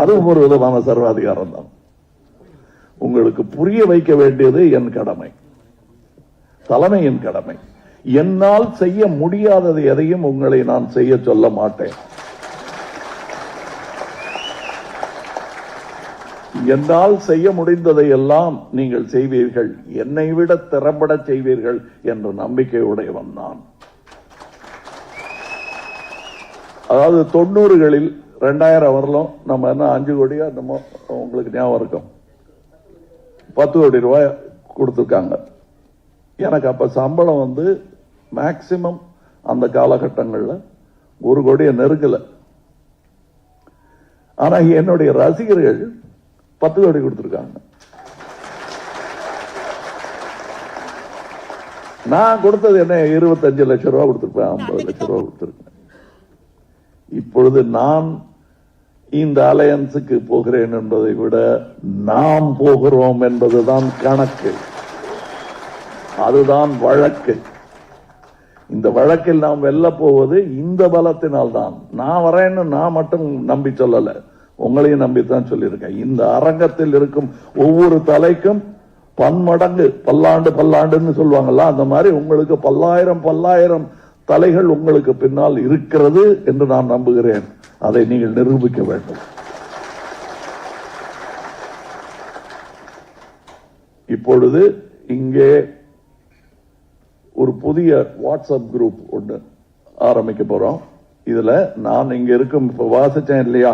அதுவும் ஒரு விதமான சர்வாதிகாரம் தான். உங்களுக்கு புரிய வைக்க வேண்டியது என் கடமை. தலைமை என் கடமை. என்னால் செய்ய முடியாதது எதையும் உங்களை நான் செய்ய சொல்ல மாட்டேன். என்னால் செய்ய முடிந்ததை எல்லாம் நீங்கள் செய்வீர்கள். என்னை விட திறம்பட செய்வீர்கள் என்ற நம்பிக்கையுடையவன் நான். அதாவது தொண்ணூறுகளில் ரெண்டாயிரம் வரலும் நம்ம என்ன அஞ்சு கோடியா நம்ம உங்களுக்கு ஞாபகம் இருக்கும். பத்து கோடி ரூபாய் கொடுத்துருக்காங்க. எனக்கு அப்போ சம்பளம் வந்து மேக்சிமம் அந்த காலகட்டங்களில் ஒரு கோடியை நெருக்கலை. ஆனால் என்னுடைய ரசிகர்கள் பத்து கோடி கொடுத்துருக்காங்க. நான் கொடுத்தது என்ன? இருபத்தஞ்சு லட்சம் ரூபா கொடுத்துருப்பேன் ஐம்பது லட்சம் ரூபா கொடுத்துருக்கேன். இப்பொழுது நான் இந்த அலையன்ஸுக்கு போகிறேன் என்பதை விட நாம் போகிறோம் என்பதுதான் கணக்கு. அதுதான் வழக்கு. இந்த வழக்கில் நாம் வெல்ல போவது இந்த பலத்தினால் தான் நான் வரேன்னு நான் மட்டும் நம்பி சொல்லல. உங்களையும் நம்பித்தான் சொல்லியிருக்கேன். இந்த அரங்கத்தில் இருக்கும் ஒவ்வொரு தலைக்கும் பன்மடங்கு பல்லாண்டு பல்லாண்டுன்னு சொல்லுவாங்கல்ல அந்த மாதிரி உங்களுக்கு பல்லாயிரம் பல்லாயிரம் தலைகள் உங்களுக்கு பின்னால் இருக்கிறது என்று நான் நம்புகிறேன். அதை நீங்கள் நிரூபிக்க வேண்டும். இப்பொழுது இங்கே ஒரு புதிய வாட்ஸ்அப் குரூப் ஒன்று ஆரம்பிக்க போறோம். இதுல நான் இங்க இருக்கும் இப்ப வாசிச்சேன் இல்லையா?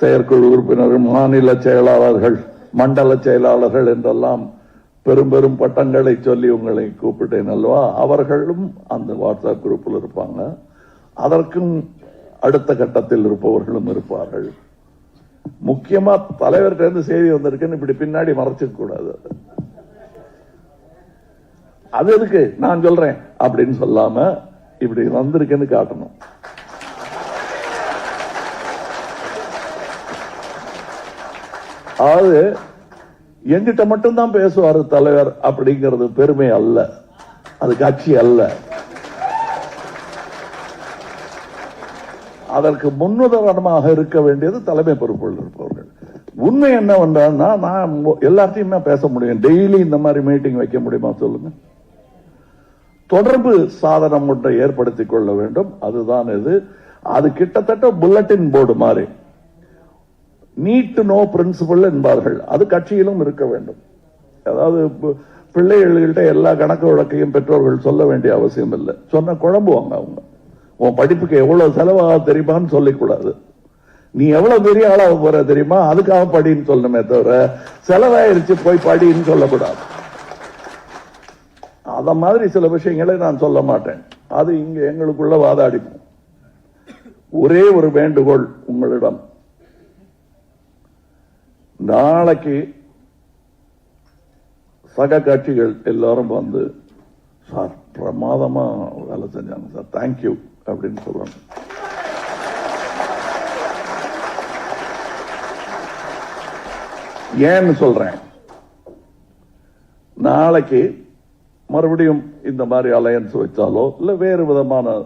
செயற்குழு உறுப்பினர் மாநில செயலாளர்கள் மண்டல செயலாளர்கள் என்றெல்லாம் பெரும் பெரும் பட்டங்களை சொல்லி உங்களை கூப்பிட்டேன் அல்லவா? அவர்களும் அந்த வாட்ஸ்அப் குரூப்பில் இருப்பாங்க. அதற்கும் அடுத்த கட்டத்தில் இருப்பவர்களும் இருப்பார்கள். முக்கியமா தலைவர்கிட்ட இருந்து செய்தி வந்திருக்குன்னு இப்படி பின்னாடி மறைச்சிக்க கூடாது. அது எதுக்கு? நான் சொல்றேன். அப்படின்னு சொல்லாம இப்படி வந்திருக்குன்னு காட்டணும். அதாவது எங்கிட்ட மட்டும்தான் பேசுவார் தலைவர் அப்படிங்கிறது பெருமை அல்ல. அது கட்சி அல்ல. அதற்கு முன்னுதாரணமாக இருக்க வேண்டியது தலைமை பொறுப்பில் இருப்பவர்கள். உண்மை என்னவென்றால்னா நான் எல்லாத்தையுமே பேச முடியும். டெய்லி இந்த மாதிரி மீட்டிங் வைக்க முடியுமா சொல்லுங்க? தொடர்பு சாதனம் ஒன்றை ஏற்படுத்திக் கொள்ள வேண்டும். அதுதான் இது. அது கிட்டத்தட்ட புல்லட்டின் போர்டு மாதிரி. நீட் நோ பிரின்சிபல் என்பார்கள். அது கட்சியிலும் இருக்க வேண்டும். அதாவது பிள்ளைகள்கிட்ட எல்லா கணக்கு வழக்கையும் பெற்றோர்கள் சொல்ல வேண்டிய அவசியம் இல்லை. சொன்ன குழம்புவாங்க அவங்க. உன் படிப்புக்கு எவ்வளவு செலவாக தெரியுமான்னு சொல்லிக்கூடாது. நீ எவ்வளவு பெரிய ஆளாக போற தெரியுமா? அதுக்காக படின்னு சொல்லணுமே தவிர செலவாயிருச்சு போய் படின்னு சொல்லக்கூடாது. அத மாதிரி சில விஷயங்களை நான் சொல்ல மாட்டேன். அது இங்க எங்களுக்குள்ள வாதாடிப்போம். ஒரே ஒரு வேண்டுகோள் உங்களிடம். நாளைக்கு சக கட்சிகள் எல்லாரும் வந்து சார் பிரமாதமா வேலை செஞ்சாங்க சார். தேங்க்யூ அப்படின்னு சொல்லணும் ஏன்னு சொல்றேன். நாளைக்கு மறுபடியும் இந்த மாதிரி அலையன்ஸ் வச்சாலோ இல்ல வேறு விதமான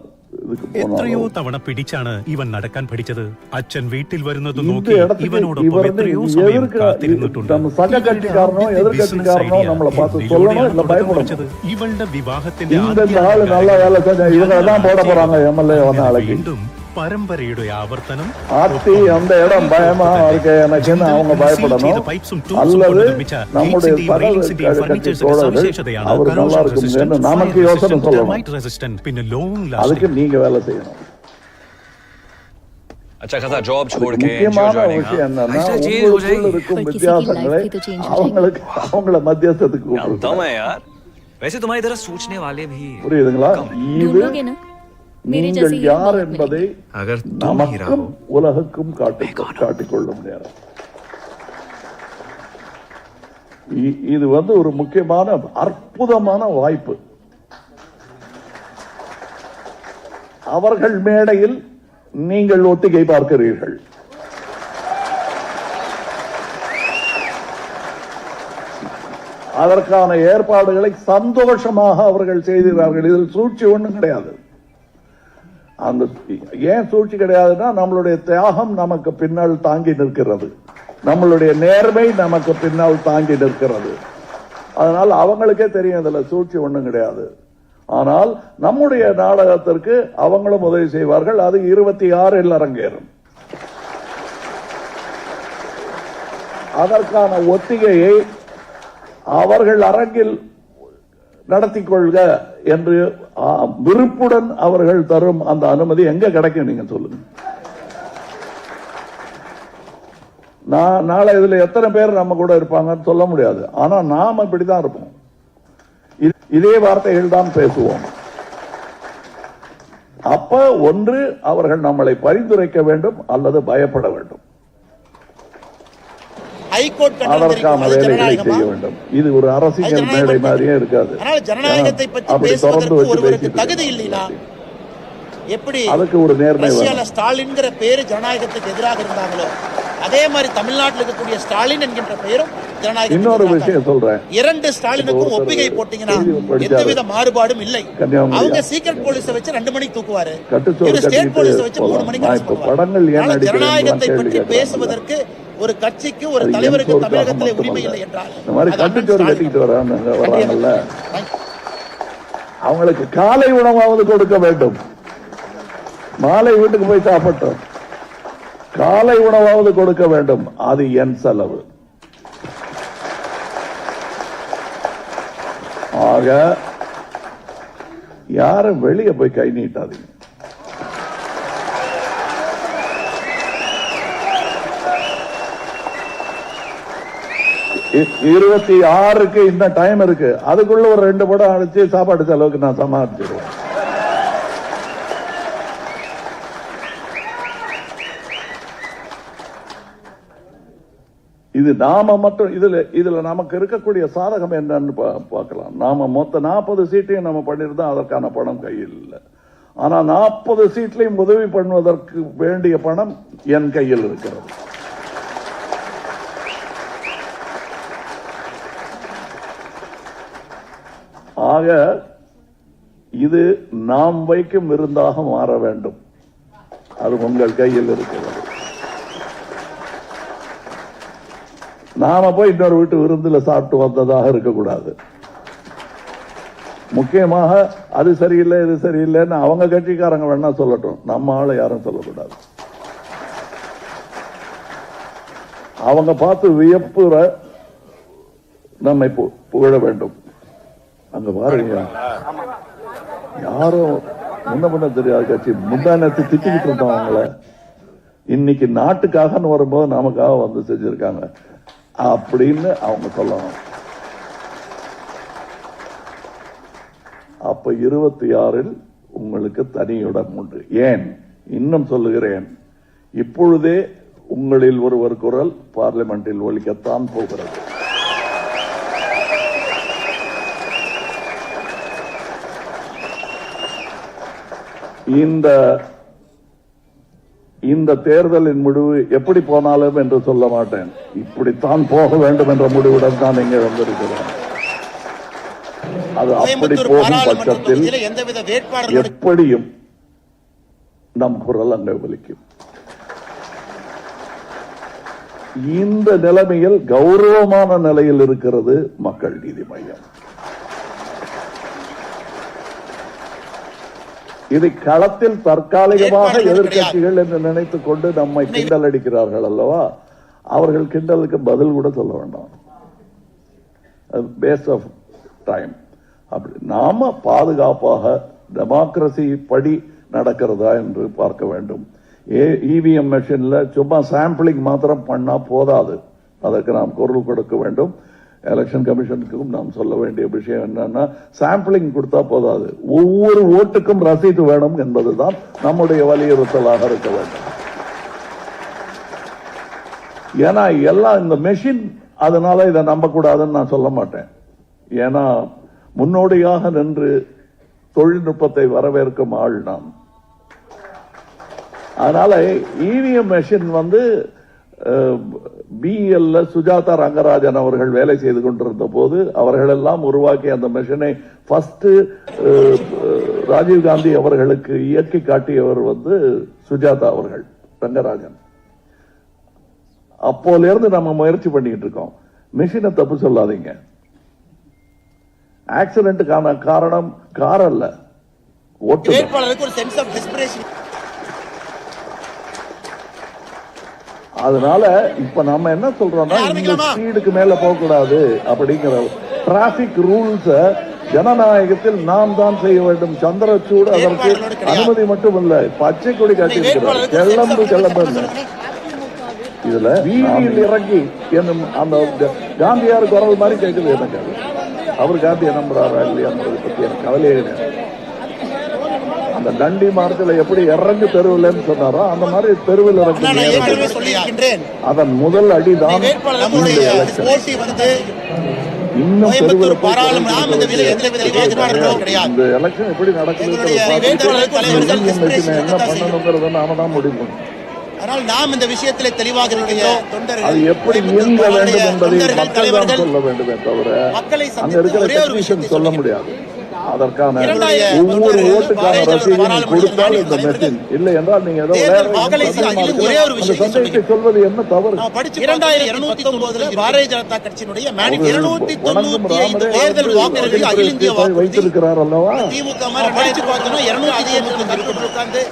എത്രയോ തവണ പിടിച്ചാണ് ഇവൻ നടക്കാൻ പഠിച്ചത്. അച്ഛൻ വീട്ടിൽ വരുന്നത് നോക്കി ഇവനോടൊപ്പം എത്രയോ സമയം കാത്തിരുന്നിട്ടുണ്ട്. ഇവളുടെ വിവാഹത്തിന്റെ വീണ്ടും பரம்பரையுடைய ஆவர்த்தனம் ஆத்தி அந்த இடம் பயமா இருக்கு எனக்குன்னு அவங்க பயப்படணும் அல்லது நம்முடைய பரவலுக்கு அவர் நல்லா இருக்கும் நமக்கு யோசனை சொல்லணும் அதுக்கு நீங்க வேலை செய்யணும் अच्छा खासा जॉब छोड़ के एनजीओ ज्वाइन करना ऐसा चीज़ हो जाएगी அவங்கள மத்தியஸ்தத்துக்கு கூப்பிடுறோம் यार वैसे तुम्हारी तरह सोचने वाले भी लोग हैं ना நீங்கள் யார் என்பதை நமக்கும் உலகுக்கும் காட்டி காட்டிக்கொள்ளும் நேரம் இது வந்து ஒரு முக்கியமான அற்புதமான வாய்ப்பு. அவர்கள் மேடையில் நீங்கள் ஒத்திகை பார்க்கிறீர்கள். அதற்கான ஏற்பாடுகளை சந்தோஷமாக அவர்கள் செய்திருக்கிறார்கள் இதில் சூழ்ச்சி ஒன்றும் கிடையாது. அந்த ஏன் சூழ்ச்சி கிடையாதுன்னா நம்மளுடைய தியாகம் நமக்கு பின்னால் தாங்கி நிற்கிறது. நம்மளுடைய நேர்மை நமக்கு பின்னால் தாங்கி நிற்கிறது. அதனால் அவங்களுக்கே தெரியும் இதில் சூழ்ச்சி ஒன்றும் கிடையாது. ஆனால் நம்முடைய நாடகத்திற்கு அவங்களும் உதவி செய்வார்கள். அது இருபத்தி ஆறில் அரங்கேறும். அதற்கான ஒத்திகையை அவர்கள் அரங்கில் நடத்தி கொள்க. என்று விருப்புடன் அவர்கள் தரும் அந்த அனுமதி எங்க கிடைக்கும் நீங்க சொல்லுங்க. நான் நாளை இதுல எத்தனை பேர் நம்ம கூட இருப்பாங்கன்னு சொல்ல முடியாது. ஆனா நாம இப்படிதான் இருப்போம். இது- இதே வார்த்தைகள் தான் பேசுவோம். அப்ப ஒன்று அவர்கள் நம்மளை பரிந்துரைக்க வேண்டும் அல்லது பயப்பட வேண்டும். ஹைகோர்ட்? செய்ய வேண்டும் இது ஒரு அரசியல் மேடை. மாதிரியே இருக்காது ஆனால் ஜனநாயகத்தை பற்றி பேசுவதற்கு ஒருவருக்கு தகுதி. இல்லைனா எப்படி அதுக்கு ஒரு நேர்மை. ஸ்டாலின்ங்கிற பேரு ஜனநாயகத்துக்கு எதிராக இருந்தாங்களோ அதே மாதிரி தமிழ்நாட்டில் இருக்கக்கூடிய ஸ்டாலின் என்கின்ற பெயரும் இன்னொரு. விஷயம் சொல்றேன் இரண்டு ஸ்டாலினுக்கும் ஒப்பிகை போட்டீங்கன்னா. எந்தவித மாறுபாடும் இல்லை? அவங்க சீக்கிரம் போலீஸை வச்சு ரெண்டு மணிக்கு தூக்குவாரு ஸ்டேட் போலீஸை வச்சு மூணு. மணிக்கு. படங்கள் அதனால ஜனநாயகத்தை பற்றி. பேசுவதற்கு ஒரு கட்சிக்கு ஒரு தலைவருக்கு தமிழகத்திலே. உரிமை இல்லை என்றால். அவங்களுக்கு காலை உணவாவது கொடுக்க வேண்டும். மாலை வீட்டுக்கு போய் சாப்பிட்டோம். காலை உணவாவது கொடுக்க வேண்டும். அது என் செலவு. ஆக யாரும் வெளியே போய் கை நீட்டாதீங்க. இருபத்தி ஆறுக்கு இந்த டைம் இருக்கு. அதுக்குள்ள ஒரு ரெண்டு படம் அடிச்சு சாப்பாடு செலவுக்கு நான் சமாளிச்சிருவேன் இது நாம மட்டும் இதுல இதுல நமக்கு இருக்கக்கூடிய சாதகம் என்னன்னு பா- பார்க்கலாம். நாம மொத்த நாற்பது சீட்டையும் நம்ம பண்ணியிருந்தோம் அதற்கான பணம் கையில் இல்லை ஆனா நாற்பது சீட்லையும் உதவி பண்ணுவதற்கு வேண்டிய பணம் என் கையில் இருக்கிறது. ஆக இது நாம் வைக்கும் விருந்தாக மாற வேண்டும். அது உங்கள் கையில் இருக்கிறது. நாம போய் இன்னொரு வீட்டு விருந்துல சாப்பிட்டு வந்ததாக இருக்கக்கூடாது. முக்கியமாக அது சரியில்லை இது சரியில்லைன்னு அவங்க கட்சிக்காரங்க வேணா சொல்லட்டும். நம்ம ஆளை யாரும் சொல்லக்கூடாது. அவங்க பார்த்து வியப்புற நம்மை பு- புகழ வேண்டும். அங்க பாருங்க. யாரும் முன்ன முன்ன தெரியாத கட்சி முந்தானத்து திட்டிக்கிட்டு இருந்தோம் அவங்கள. இன்னைக்கு நாட்டுக்காகன்னு வரும்போது நமக்காக வந்து செஞ்சிருக்காங்க. அப்படின்னு அவங்க சொல்லணும். அப்ப இருபத்தி ஆறில் உங்களுக்கு தனி இடம் உண்டு. ஏன்? இன்னும் சொல்லுகிறேன். இப்பொழுதே உங்களில் ஒருவர் குரல் பார்லிமெண்டில் ஒலிக்கத்தான் போகிறது. இந்த இந்த தேர்தலின் முடிவு எப்படி போனாலும் என்று சொல்ல மாட்டேன். இப்படித்தான் போக வேண்டும் என்ற முடிவுடன் தான் இங்கே வந்திருக்கிறோம். அது அப்படி போகும் பட்சத்தில் எப்படியும் நம் குரல் அங்கே ஒலிக்கும். இந்த நிலைமையில் கௌரவமான நிலையில் இருக்கிறது மக்கள் நீதி மையம் இதை களத்தில் தற்காலிகமாக வேட்பாளர்கள் எதிர்க்கட்சிகள் என்று நினைத்துக் கொண்டு நம்மை கிண்டல் அடிக்கிறார்கள் அல்லவா? அவர்கள் கிண்டலுக்கு பதில் கூட சொல்ல வேண்டாம். பேஸ் ஆஃப் டைம் அப்படி நாம பாதுகாப்பாக டெமோக்ரசி படி நடக்கிறதா என்று பார்க்க வேண்டும். இவிஎம் மெஷின்ல சும்மா சாம்பிளிங் மாத்திரம் பண்ணா போதாது. அதற்கு நாம் குரல் கொடுக்க வேண்டும். எலெக்ஷன் கமிஷனுக்கும் நாம் சொல்ல வேண்டிய விஷயம் என்னன்னா சாம்பிளிங் கொடுத்தா போதாது. ஒவ்வொரு ஓட்டுக்கும் ரசீது வேணும் என்பதுதான் நம்முடைய வலியுறுத்தலாக இருக்க வேண்டும். ஏன்னா எல்லாம் இந்த மெஷின் அதனால இதை நம்பக்கூடாதுன்னு நான் சொல்ல மாட்டேன். ஏன்னா முன்னோடியாக நின்று தொழில்நுட்பத்தை வரவேற்கும் ஆள் நாம். அதனால இவிஎம் மெஷின் வந்து பிஎல்ல சுஜாதா ரங்கராஜன் அவர்கள் வேலை செய்து கொண்டிருந்த போது அவர்கள் எல்லாம் உருவாக்கி அந்த மிஷனை ஃபர்ஸ்ட் ராஜீவ்காந்தி அவர்களுக்கு இயக்கி காட்டியவர் வந்து சுஜாதா அவர்கள் ரங்கராஜன். அப்போலேருந்து நம்ம முயற்சி பண்ணிட்டு இருக்கோம். மிஷினை தப்பு சொல்லாதீங்க. ஆக்சிடென்ட்டுக்கான காரணம் கார் அல்ல. ஓட்டு வேட்பாளருக்கு ஒரு சென்ஸ் ஆஃப் டெஸ்பிரேஷன் அதனால இப்ப நம்ம என்ன சொல்றோம்னா இந்த? ஸ்பீடுக்கு மேல போக கூடாது அப்படிங்கிற டிராபிக் ரூல்ஸ் ஜனநாயகத்தில் நாம் தான் செய்ய வேண்டும் சந்திரசூடு அதற்கு. அனுமதி மட்டும் இல்ல பச்சை கொடி காட்டி இருக்கிறார் வேட்பாளருக்கு ஒரு sense கிளம்பு கிளம்பு இதுல வீதியில் இறங்கி என்னும் அந்த காந்தியார் குரல் மாதிரி கேட்குது எனக்கு. அவர் காந்தியை நம்புறாரா இல்லையாங்கிறத பத்தி எனக்கு கவலையே கிடையாது அந்த தண்டி மார்க்கத்துல எப்படி இறங்கு தெருவில்லைன்னு சொன்னாரோ அந்த மாதிரி தெருவில் இறங்கி அதன் முதல் அடிதான் இன்னும் தெருவில் இந்த எலெக்ஷன் எப்படி நடக்குது என்ன பண்ணணுங்கிறத நாம தான் முடிவு பண்ணணும். ஆனால் நாம் இந்த விஷயத்திலே தெளிவாக அது எப்படி இயங்க வேண்டும் என்பதை மக்கள் தான் சொல்ல வேண்டுமே. தவிர அங்க இருக்கிற டெக்னீஷியன் சொல்ல. முடியாது. அதற்கான ஒவ்வொரு ஓட்டுக்கான ரசீதையும் கொடுத்தால் இந்த மெஷின். இல்லை என்றால் நீங்க ஏதோ சந்தேகத்தை சொல்வது என்ன தவறு? இரண்டாயிரத்தி இருநூத்தி ஒன்பதுல பாரதிய ஜனதா கட்சியினுடைய இருநூத்தி தொண்ணூத்தி ஐந்து தேர்தல் அகில இந்திய வாக்குறுதி வைத்திருக்கிறார் அல்லவா? திமுக படிச்சு பார்த்தோம்னா இருநூத்தி உட்கார்ந்து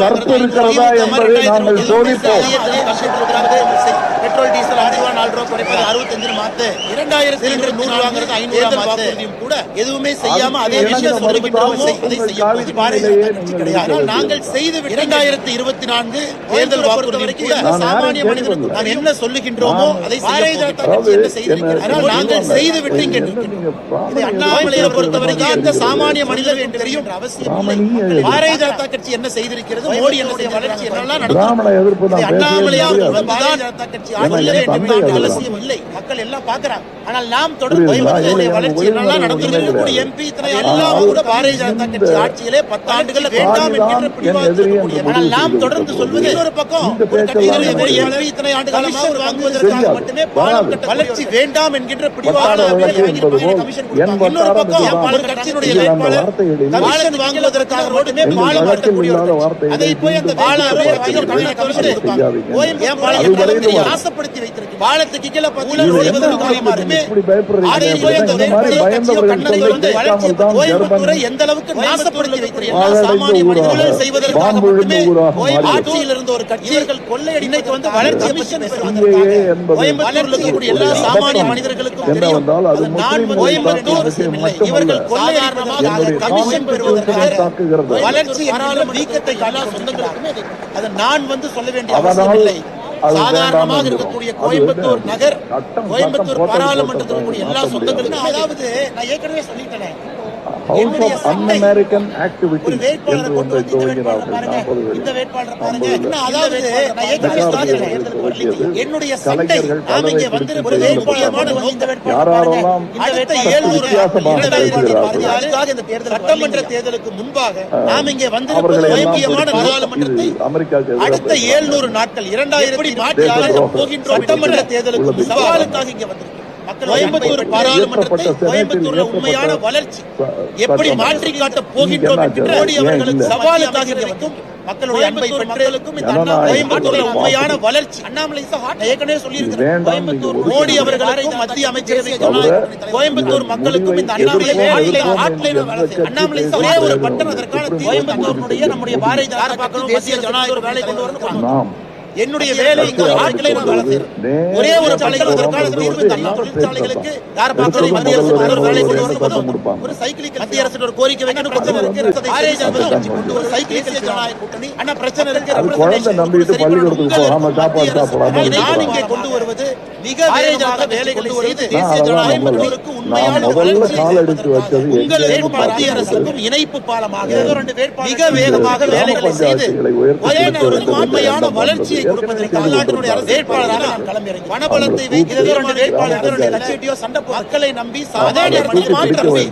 கற்பு இருக்கிறதா என்பதை நாங்கள் சோதிப்போம். பெட்ரோல் டீசல் ஆறு ரூபா நாலு ரூபா குறைப்பது அறுபத்தஞ்சு மாத்து இரண்டாயிரத்தி சிலிண்டர் நூறு வாங்குறது ஐநூறு வாக்குறுதியும் கூட எதுவுமே செய்யாம அதே விஷயம் பாரதிய கட்சி கிடையாது. நாங்கள் செய்து இரண்டாயிரத்தி இருபத்தி நான்கு தேர்தல் வாக்குறுதி நான் சாமானிய மனிதனுக்கு. நாம் என்ன சொல்லுகின்றோமோ அதை பாரதிய ஜனதா அதாவது கட்சி என்ன நாங்கள் செய்து விட்டு இங்கே இது அண்ணாமலையை பொறுத்தவரைக்கும் தெரிகிறது. சாமானிய மனிதர் என்று தெரியும். அவசியம் இல்லை. பாரதிய ஜனதா கட்சி என்ன செய்திருக்கிறது மோடி என்ன வளர்ச்சி என்னெல்லாம் நடக்கும் முடியாது. பாரதிய ஜனதா கட்சி இல்லை மக்கள் எல்லாம் பார்க்கறாங்க ஆனால் நாம் தொடர்ந்து புரியுதுங்களா? கோயம்புத்தூருடைய இல்லை, வளர்ச்சி எனக்கு என்னெல்லாம் ஒளிவு நடந்திருக்கு கிடையாது. கூடிய எம்பி இத்தனை எல்லாம் கூட பாரதிய ஜனதா கட்சி ஆட்சியிலே பத்தாண்டுகள் வேண்டாம் என்கின்ற பிடிவாதத்தில் இருக்கக்கூடிய ஆனால் நாம் தொடர்ந்து சொல்வது இன்னொரு பக்கம் இந்த ஒரு பேச்செல்லாம் கட்சியினுடைய நமக்கு எம்பி இத்தனை ஆண்டு காலமாக ஒரு வாங்குவதற்காக. மட்டுமே பாலம் வளர்ச்சி வேண்டாம் என்கின்ற பிடிவாதம் இன்னொரு பக்கம். ஒரு கட்சியினுடைய வேட்பாளர் கமிஷன் வாங்குவதற்காக மட்டுமே பாலம் கட்டக்கூடிய அதை போய் அந்த பாலம் கமிஷன் கொடுப்பாங்க. ஆசைப்படுத்தி வைத்திருக்கு. பாலத்துக்கு கீழே கோயம்புத்தூரை எந்த அளவுக்கு நாசப்படுத்தி வைத்திருக்கு எல்லா வாழடைந்த சாமானிய ஊராக, மனிதர்கள் செய்வதற்காக மட்டுமே ஆட்சியில் இருந்த ஒரு கட்சி இவர்கள் கொள்ளையடி இன்னைக்கு வந்து வளர்ச்சி கமிஷன் CAA என்பது கோயம்புத்தூர்ல இருக்கக்கூடிய எல்லா சாமானிய மனிதர்களுக்கும் தெரியும். கோயம்புத்தூர். இவர்கள் கொள்ளையடிப்பதற்காக கமிஷன் பெறுவதற்காக. வளர்ச்சி வீக்கத்தை எல்லா சொந்தங்களுக்குமே அது- நான் வந்து சொல்ல வேண்டிய அவசியம் இல்லை. சாதாரணமாக இருக்கக்கூடிய. கோயம்புத்தூர் நகர் கோயம்புத்தூர் பாராளுமன்றத்தில் எல்லா சொந்தங்களுக்கும் அதாவது நான் ஏற்கனவே சொல்லிட்டேன். ஹவுஸ் ஆஃப் அன்-அமெரிக்கன் ஆக்டிவிட்டி என்று ஒன்றை துவங்கினார்கள். சண்டை கலைஞர்கள் பலரை யாரெல்லாம் வித்தியாசமாக சட்டமன்ற தேர்தலுக்கு முன்பாக நாம் இங்கே வந்து அவர்களை எல்லாம் முக்கியமான அமெரிக்காவுக்கு எதிராக அடுத்த. ஏழ்நூறு நாட்கள் இரண்டாயிரத்தி மாற்றி போகின்ற சட்டமன்ற தேர்தலுக்கு சவாலுக்காக இங்கே வந்திருக்கு மக்கள் கோயம்புத்தூர் பாராளுமன்றத்தை கோயம்புத்தூர்ல உண்மையான வளர்ச்சி எப்படி மாற்றி காட்ட போகின்றோம் என்கிற மோடி அவர்களுக்கு சவாலுக்காக இங்கே வைக்கும் மக்களுடைய அன்பை பெற்றலுக்கும் இந்த அண்ணா கோயம்புத்தூர்ல உண்மையான வளர்ச்சி. அண்ணாமலை ஏற்கனவே சொல்லியிருக்கிறேன். கோயம்புத்தூர் மோடி அவர்களுக்கும் மத்திய அமைச்சரவை கோயம்புத்தூர் மக்களுக்கும் இந்த அண்ணாமலை. அண்ணாமலை ஒரே ஒரு பட்டன் அதற்கான கோயம்புத்தூருடைய நம்முடைய பாரதிய ஜனதா பார்க்கணும் மத்திய ஜனநாயக வேலை கொண்டு வரணும். என்னுடைய வேலை ஆட்களை நான் செய்யறேன் ஒரே ஒரு பள்ளிகள் அதற்கான தீர்வு தரலாம் தொழிற்சாலைகளுக்கு யார் பார்க்கணும் மத்திய அரசு ஒரு வேலை கொண்டு வரணும் ஒரு சைக்கிளிக்கு மத்திய அரசு ஒரு கோரிக்கை வைக்கணும் பிரச்சனை இருக்கு கொண்டு ஒரு சைக்கிளிக்கு ஜனநாயக கூட்டணி அண்ணா பிரச்சனை இருக்கு. அது குழந்தை நம்பிட்டு பள்ளிக்கூடத்துக்கு போகாம சாப்பாடு சாப்பிடாம நான் இங்கே கொண்டு வருவது மிக வேகமாக வேலைகளை செய்து தேசிய நான் ஜனநாயக அதெல்லாம் மக்களுக்கு நான் உண்மையான முதல்ல வளர்ச்சியை கால் எடுத்து வச்சது உங்களுக்கும் எங்கே மத்திய அரசுக்கும் இணைப்பு பாலமாக மிக வேகமாக வேலைகளை செய்து ஒயனவருக்கு கொடுக்க உண்மையான வளர்ச்சியை கொடுப்பதற்கு தமிழ்நாட்டினுடைய அரசு வேட்பாளராக நான் களமிறங்கி வனபலத்தை வைத்து இரண்டு வேட்பாளர்களுடைய கட்சியோ சண்டை போட்டு மக்களை நம்பி அதே நேரத்தில் மாற்றத்தை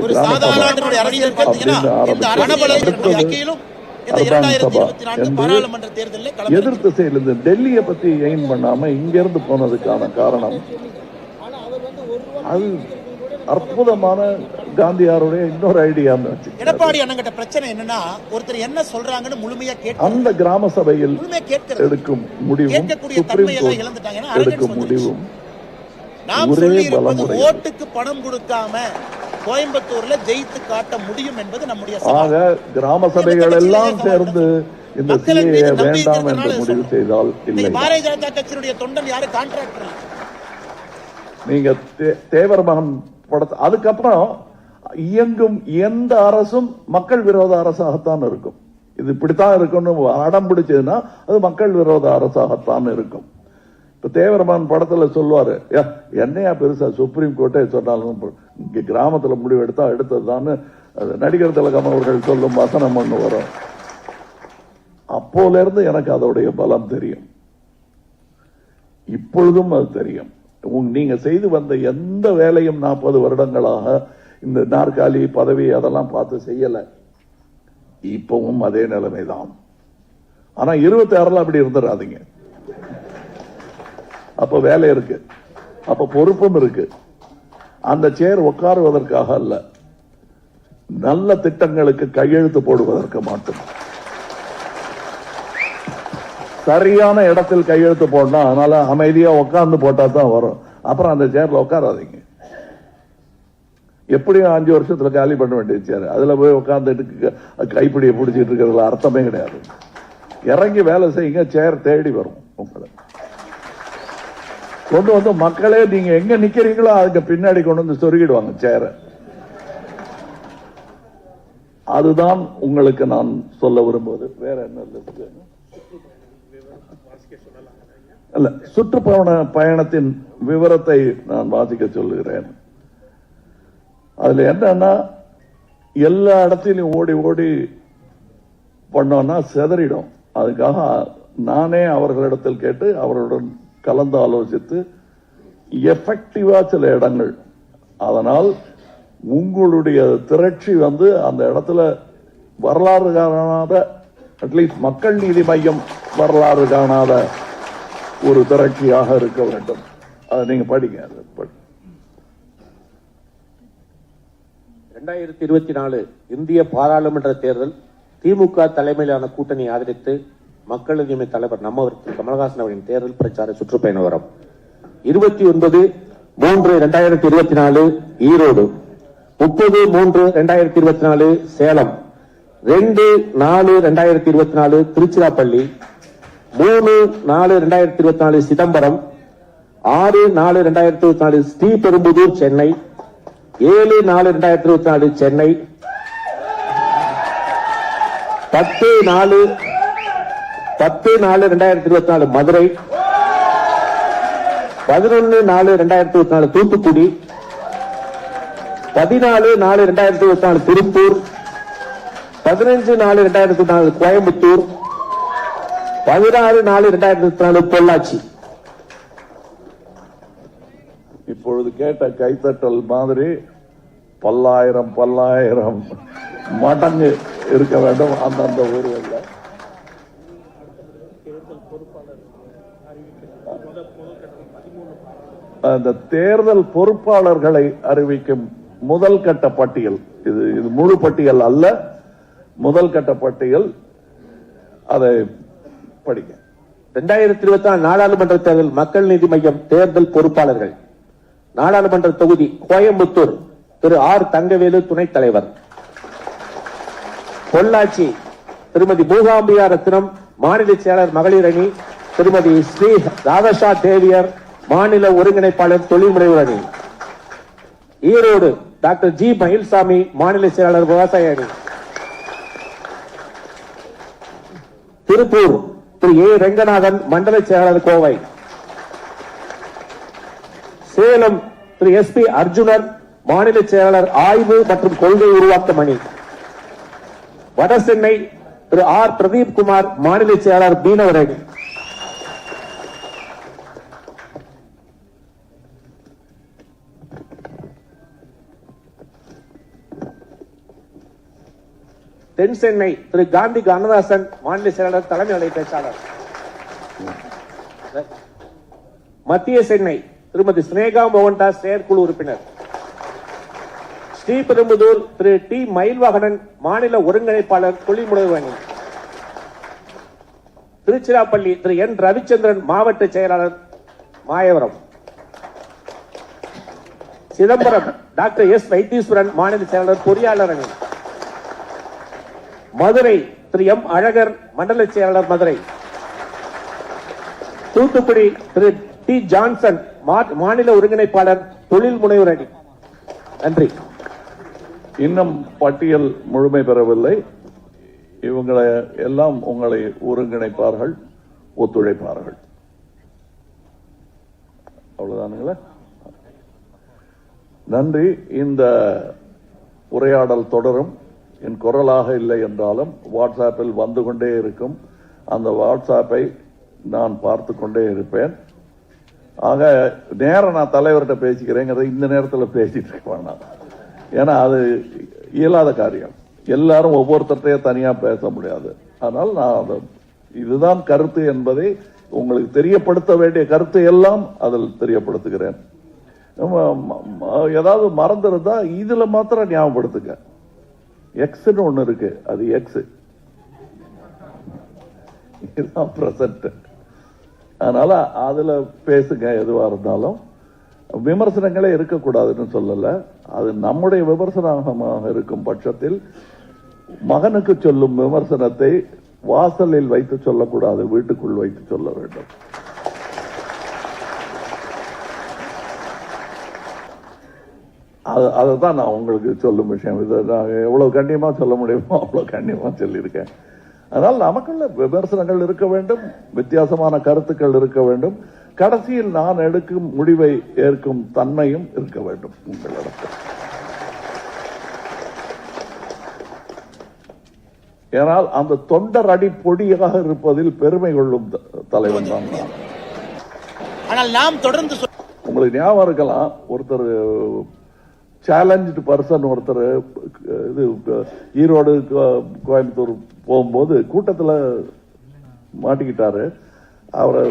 ஒரு சாதாரண நாட்டினுடைய அரசியல் பார்த்தீங்கன்னா இந்த வனபலத்தினுடைய அறிக்கையிலும் இந்த இரண்டாயிரத்தி இருபத்தி நான்கு பாராளுமன்ற தேர்தலில் களமிறங்கி எதிர் திசையில் இருந்து டெல்லியை பத்தி எய்ம் பண்ணாம இங்க இருந்து போனதுக்கான காரணம். அது அற்புதமான காந்தியாருடைய இன்னொரு வச்சு எடப்பாடி அண்ணங்கிட்ட பிரச்சனை என்னன்னா ஒருத்தர் என்ன சொல்றாங்கன்னு முழுமையா கேட்க அந்த கிராம சபையில் எடுக்கும் முடிவும் எடுக்கும். முடிவும் நாம் ஒரே சொல்லி இருப்பது பலமுறை. ஓட்டுக்கு பணம் கொடுக்காம கோயம்புத்தூர்ல ஜெயித்து காட்ட முடியும் என்பது நம்முடைய ஆக கிராம சபைகள் எல்லாம் சேர்ந்து இந்த மக்கள் சிஏ மீது நம்பிக்கை வேண்டாம் என்று முடிவு. செய்தால் இல்லை. பாரதிய ஜனதா கட்சியினுடைய தொண்டன் யாரு? கான்ட்ராக்டர் நீங்க தேவர் மகன் படத்தை அதுக்கப்புறம் இயங்கும் எந்த அரசும் மக்கள் விரோத அரசாகத்தான் இருக்கும். இது இப்படித்தான் இருக்கும்னு அடம் பிடிச்சதுன்னா அது மக்கள் விரோத அரசாகத்தான் இருக்கும். இப்ப தேவரமான் படத்துல சொல்லுவாரு "யா, என்னையா பெருசா சுப்ரீம் கோர்ட்டே சொன்னாலும் இங்க கிராமத்துல முடிவு எடுத்தா எடுத்ததுதான்னு அது நடிகர் திலகம் அவர்கள் சொல்லும் வசனம் ஒண்ணு வரும். அப்போல இருந்து எனக்கு அதோடைய பலம் தெரியும். இப்பொழுதும் அது தெரியும். நீங்க செய்து வந்த எந்த வேலையும் நாற்பது வருடங்களாக இந்த நாற்காலி பதவி அதெல்லாம் பார்த்து செய்யலை. இப்பவும் அதே நிலைமைதான். ஆனா இருபத்தி ஆறுல அப்படி இருந்துடாதீங்க அப்ப வேலை இருக்கு. அப்ப பொறுப்பும் இருக்கு. அந்த சேர் உட்காருவதற்காக அல்ல. நல்ல திட்டங்களுக்கு கையெழுத்து போடுவதற்கு மட்டும் சரியான இடத்தில் கையெழுத்து போடணும். அதனால அமைதியா உட்கார்ந்து போட்டா தான் வரும். அப்புறம் அந்த சேர்ல உட்காராதீங்க. எப்படியும் அஞ்சு வருஷத்துல காலி பண்ண வேண்டிய சேர் அதுல போய் உட்காந்துட்டு கைப்பிடியை பிடிச்சிட்டு இருக்கிறதுல அர்த்தமே கிடையாது. இறங்கி வேலை செய்யுங்க சேர் தேடி வரும் உங்களை. கொண்டு வந்து மக்களே நீங்க எங்க நிக்கிறீங்களோ அதுக்கு பின்னாடி கொண்டு வந்து சொருகிடுவாங்க சேரை அதுதான் உங்களுக்கு நான் சொல்ல விரும்புவது. வேற என்ன இருக்கு? அல்ல சுற்றுப்பயண பயணத்தின் விவரத்தை நான் வாசிக்க சொல்லுகிறேன். அதில் என்னன்னா எல்லா இடத்துலையும் ஓடி ஓடி பண்ணோன்னா செதறிடும். அதுக்காக நானே அவர்களிடத்தில் கேட்டு அவர்களுடன் கலந்து ஆலோசித்து எஃபெக்டிவா சில இடங்கள். அதனால் உங்களுடைய திரட்சி வந்து அந்த இடத்துல வரலாறு காணாத அட்லீஸ்ட் மக்கள் நீதி மையம் வரலாறு காணாத ஒரு திரட்சியாக இருக்க வேண்டும். அதை நீங்க படிங்க. அதை படி. இரண்டாயிரத்தி இருபத்தி நாலு இந்திய பாராளுமன்ற தேர்தல் திமுக தலைமையிலான கூட்டணி ஆதரித்து மக்கள் உரிமை தலைவர் நம்மவர் திரு. அவரின் தேர்தல் பிரச்சார சுற்றுப்பயண வரம் இருபத்தி ஒன்பது மூன்று இரண்டாயிரத்தி இருபத்தி நாலு ஈரோடு. முப்பது மூன்று இரண்டாயிரத்தி இருபத்தி நாலு சேலம். ரெண்டு நாலு இரண்டாயிரத்தி இருபத்தி நாலு திருச்சிராப்பள்ளி. மூணு நாலு இரண்டாயிரத்தி இருபத்தி நாலு சிதம்பரம். ஆறு நாலு இரண்டாயிரத்தி இருபத்தி நாலு ஸ்ரீபெரும்புதூர் சென்னை. ஏழு நாலு இரண்டாயிரத்தி இருபத்தி நாலு சென்னை. பத்து நாலு பத்து நாலு இரண்டாயிரத்தி இருபத்தி நாலு மதுரை. பதினொன்னு நாலு இரண்டாயிரத்தி இருபத்தி நாலு தூத்துக்குடி. பதினாலு நாலு இரண்டாயிரத்தி இருபத்தி நாலு திருப்பூர். பதினஞ்சு நாலு இரண்டாயிரத்தி நாலு கோயம்புத்தூர். பதினாறு நாலு இரண்டாயிரத்தி இருபத்தி நாலு பொள்ளாச்சி. இப்பொழுது கேட்ட கைத்தட்டல் மாதிரி பல்லாயிரம் பல்லாயிரம் மடங்கு இருக்க வேண்டும். அந்தந்த ஊர்களில் அந்த தேர்தல் பொறுப்பாளர்களை அறிவிக்கும் முதல் கட்ட பட்டியல். இது இது முழு பட்டியல் அல்ல. முதல் கட்ட பட்டியல் அதை படிக்க இரண்டாயிரத்தி இருபத்தி நாலு நாடாளுமன்ற தேர்தல் மக்கள் நீதி மையம் தேர்தல் பொறுப்பாளர்கள். நாடாளுமன்ற தொகுதி கோயம்புத்தூர். திரு ஆர் தங்கவேலு துணைத் தலைவர். பொள்ளாச்சி திருமதி பூகாம்பியா ரத்னம் மாநில செயலர் மகளிர் அணி திருமதி ஸ்ரீ ராதஷா தேவியர் மாநில ஒருங்கிணைப்பாளர் தொழில் முனைவர் அணி. ஈரோடு டாக்டர் ஜி மயில்சாமி மாநில செயலாளர் விவசாய அணி. திருப்பூர் திரு ஏ ரெங்கநாதன் மண்டல செயலாளர் கோவை. சேலம் திரு எஸ் பி அர்ஜுனர் மாநில செயலாளர் ஆய்வு மற்றும் கொள்கை உருவாக்கம் அணி வடசென்னை திரு ஆர் பிரதீப் குமார் மாநில செயலாளர் மீனவர் அணி தென் சென்னை திரு காந்தி கண்ணதாசன் மாநில செயலாளர் தலைமை நிலை பேச்சாளர். மத்திய சென்னை திருமதி ஸ்னேகா மோகன்தாஸ் செயற்குழு உறுப்பினர். ஸ்ரீபெரும்புதூர் திரு டி மயில்வாகனன் மாநில ஒருங்கிணைப்பாளர் தொழில்முனைவன் திருச்சிராப்பள்ளி திரு என் ரவிச்சந்திரன் மாவட்ட செயலாளர் மாயவரம். சிதம்பரம் டாக்டர் எஸ் வைத்தீஸ்வரன் மாநில செயலாளர் பொறியாளர் அணி. மதுரை திரு எம் அழகர் மண்டல செயலாளர் மதுரை. தூத்துக்குடி திரு டி ஜான்சன் மாநில ஒருங்கிணைப்பாளர் தொழில் முனைவர் அணி. நன்றி. இன்னும் பட்டியல் முழுமை பெறவில்லை. இவங்களை எல்லாம் உங்களை ஒருங்கிணைப்பார்கள் ஒத்துழைப்பார்கள். அவ்வளவுதானுங்களா? நன்றி. இந்த உரையாடல் தொடரும். என் குரலாக இல்லை என்றாலும் வாட்ஸ்அப்பில் வந்து கொண்டே இருக்கும். அந்த வாட்ஸ்அப்பை நான் பார்த்து கொண்டே இருப்பேன். ஆக நேரம் நான் தலைவர்கிட்ட பேசிக்கிறேங்கிறத இந்த நேரத்தில் பேசிட்டு இருக்க வேண்டாம் ஏன்னா அது இயலாத காரியம். எல்லாரும் ஒவ்வொருத்தர்கிட்டயே தனியாக பேச முடியாது. அதனால் நான் அதை இதுதான் கருத்து என்பதை உங்களுக்கு தெரியப்படுத்த வேண்டிய கருத்தை எல்லாம் அதில் தெரியப்படுத்துகிறேன். ஏதாவது மறந்துருந்தா இதில் மாத்திரம் ஞாபகப்படுத்துங்க. எக்ஸ்னு ஒன்று இருக்கு. அது எக்ஸ் இதுதான் பிரசன்ட் அதனால் அதில் பேசுங்க எதுவாக இருந்தாலும். விமர்சனங்களே இருக்கக்கூடாதுன்னு சொல்லலை. அது நம்முடைய விமர்சனமாக இருக்கும் பட்சத்தில் மகனுக்கு சொல்லும் விமர்சனத்தை வாசலில் வைத்து சொல்லக்கூடாது வீட்டுக்குள் வைத்து சொல்ல வேண்டும். அது- தான் நான் உங்களுக்கு சொல்லும் விஷயம். இதை நான் எவ்வளவு கண்ணியமா சொல்ல முடியுமோ அவ்வளவு கண்ணியமா சொல்லியிருக்கேன். அதனால் நமக்குள்ள விமர்சனங்கள் இருக்க வேண்டும் வித்தியாசமான கருத்துக்கள் இருக்க வேண்டும். கடைசியில் நான் எடுக்கும் முடிவை ஏற்கும் தன்மையும் இருக்க வேண்டும் உங்களிடத்தில் ஏனால் அந்த தொண்டர் அடி பொடியாக இருப்பதில் பெருமை கொள்ளும் தலைவன் தான் ஆனால் நாம் தொடர்ந்து உங்களுக்கு ஞாபகம் இருக்கலாம் ஒருத்தர் சேலஞ்சு பர்சன் ஒருத்தர் இது ஈரோடு கோயம்புத்தூர் போகும்போது கூட்டத்துல மாட்டிக்கிட்டாரு. அவரை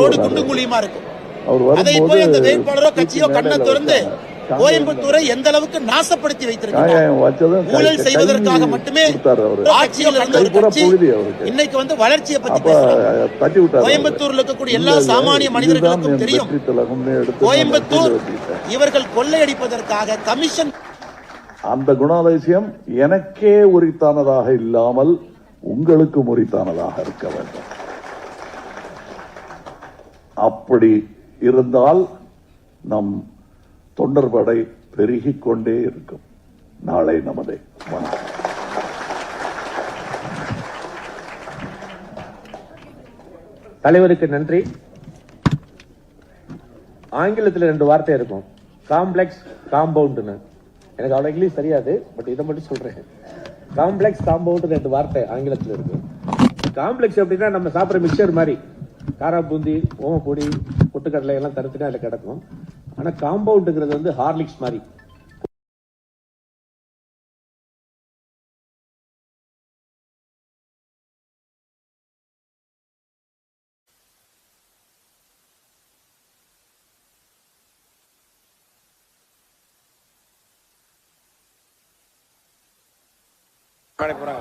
ரோடு குண்டு. குழியுமா இருக்கும் அதை போய் அந்த வேட்பாளரோ கட்சியோ தூக்கி கண்ணை மேடையில திறந்து வச்சாங்க. கோயம்புத்தூரை எந்த அளவுக்கு நாசப்படுத்தி வைத்திருக்கிறார் ஊழல் செய்வதற்காக மட்டுமே. ஆட்சியில் இருந்த ஒரு கட்சி. இன்னைக்கு வந்து வளர்ச்சியை பத்தி அப்ப பேசுறாங்க தட்டி விட்டாரு அவரு. கோயம்புத்தூர்ல இருக்கக்கூடிய எல்லா சாமானிய மனிதர்களுக்கும் தெரியும். கோயம்புத்தூர். இவர்கள் கொள்ளையடிப்பதற்காக கமிஷன் அந்த குணாதிசயம் எனக்கே உரித்தானதாக இல்லாமல் உங்களுக்கு உரித்தானதாக இருக்க வேண்டும் அப்படி இருந்தால் நம் தொண்டர்படை பெருகிக் கொண்டே இருக்கும். நாளை நமதே. வணக்கம். தலைவருக்கு நன்றி. ஆங்கிலத்தில் ரெண்டு வார்த்தை இருக்கும். காம்ப்ளெக்ஸ் காம்பவுண்டுன்னு. எனக்கு அவ்வளோ இங்கிலீஷ் தெரியாது பட் இதை மட்டும் சொல்றேன். காம்ப்ளெக்ஸ் காம்பவுண்ட் ரெண்டு வார்த்தை ஆங்கிலத்தில் இருக்கு. காம்ப்ளெக்ஸ் அப்படின்னா நம்ம சாப்பிட்ற மிக்சர் மாதிரி. காரா பூந்தி ஓமப்பொடி பொட்டுக்கடலை எல்லாம் தனித்தனியா அதில் கிடக்கும். ஆனா காம்பவுண்டுங்கிறது வந்து ஹார்லிக்ஸ் மாதிரி. தங்கச்சிகளோட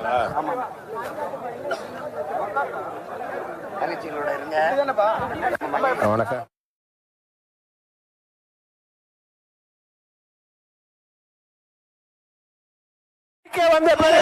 வந்த பிறகு